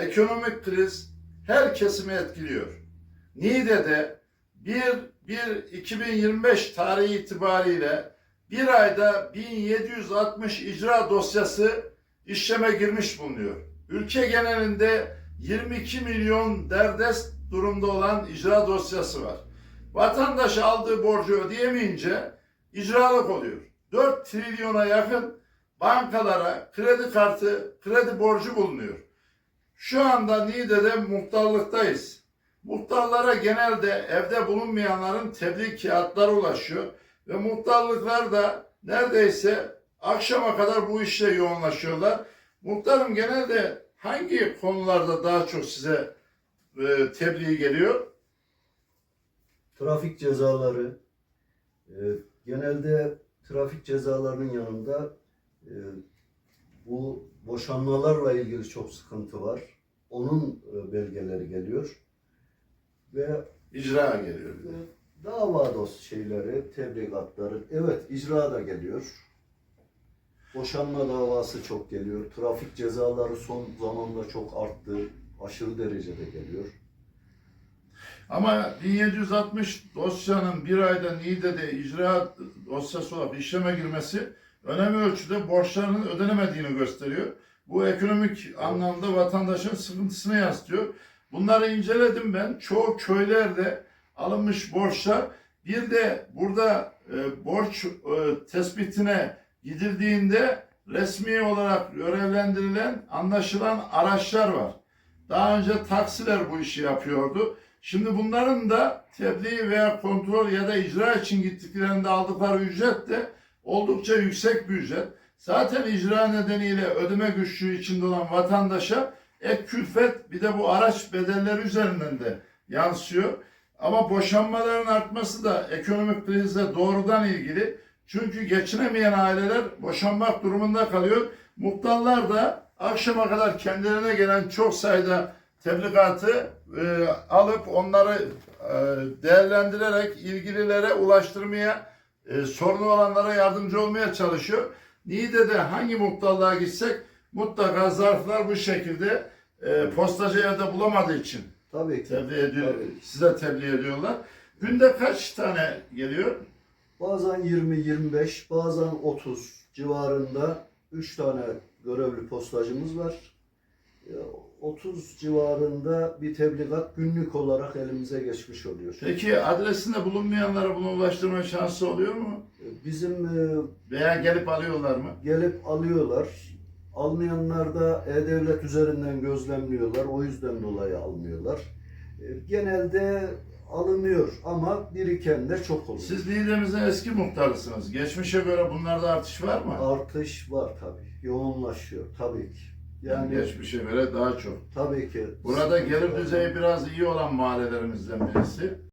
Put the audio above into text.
ekonomik kriz her kesimi etkiliyor. Niğde'de 1 1 2025 tarihi itibariyle bir ayda 1760 icra dosyası işleme girmiş bulunuyor. Ülke genelinde 22 milyon derdest durumda olan icra dosyası var. Vatandaş aldığı borcu ödeyemeyince icralık oluyor. 4 trilyona yakın bankalara kredi kartı, kredi borcu bulunuyor. Şu anda Niğde'de muhtarlıktayız. Muhtarlara genelde evde bulunmayanların tebliğ kağıtları ulaşıyor ve muhtarlıklar da neredeyse akşama kadar bu işle yoğunlaşıyorlar. Muhtarım genelde hangi konularda daha çok size e, tebliğ geliyor? Trafik cezaları, e, genelde trafik cezalarının yanında e, bu boşanmalarla ilgili çok sıkıntı var. Onun e, belgeleri geliyor. Ve İcra geliyor. bir de. dava dosya şeyleri, tebligatları, evet icra da geliyor. Boşanma davası çok geliyor. Trafik cezaları son zamanda çok arttı. Aşırı derecede geliyor. Ama 1760 dosyanın bir ayda Niğde'de icra dosyası olarak işleme girmesi önemli ölçüde borçlarının ödenemediğini gösteriyor. Bu ekonomik anlamda vatandaşın sıkıntısını yansıtıyor. Bunları inceledim ben. Çoğu köylerde alınmış borçlar bir de burada e, borç e, tespitine gidildiğinde resmi olarak görevlendirilen anlaşılan araçlar var. Daha önce taksiler bu işi yapıyordu. Şimdi bunların da tebliğ veya kontrol ya da icra için gittiklerinde aldıkları ücret de oldukça yüksek bir ücret. Zaten icra nedeniyle ödeme güçlüğü içinde olan vatandaşa ek külfet bir de bu araç bedelleri üzerinden de yansıyor. Ama boşanmaların artması da ekonomik krizle doğrudan ilgili. Çünkü geçinemeyen aileler boşanmak durumunda kalıyor. Muhtarlar da akşama kadar kendilerine gelen çok sayıda tebligatı e, alıp onları e, değerlendirerek ilgililere ulaştırmaya, e, sorunu olanlara yardımcı olmaya çalışıyor. Niğde'de hangi muhtarlığa gitsek mutlaka zarflar bu şekilde e, postacı evde bulamadığı için Tabii ki. tebliğ ediyor, Tabii. size tebliğ ediyorlar. Günde kaç tane geliyor? Bazen 20-25, bazen 30 civarında 3 tane görevli postacımız var. Ya, 30 civarında bir tebligat günlük olarak elimize geçmiş oluyor. Peki adresinde bulunmayanlara bunu ulaştırma şansı oluyor mu? Bizim e, Veya gelip alıyorlar mı? gelip alıyorlar. Almayanlar da E-Devlet üzerinden gözlemliyorlar. O yüzden dolayı almıyorlar. E, Genelde alınıyor ama birikenler çok oluyor. Siz Niğde'mizin eski muhtarısınız. Geçmişe göre bunlarda artış var mı? Artış var tabii. Yoğunlaşıyor tabii ki. Yani geçmişe göre daha çok. tabii ki. Burada gelir düzeyi biraz iyi olan mahallelerimizden birisi.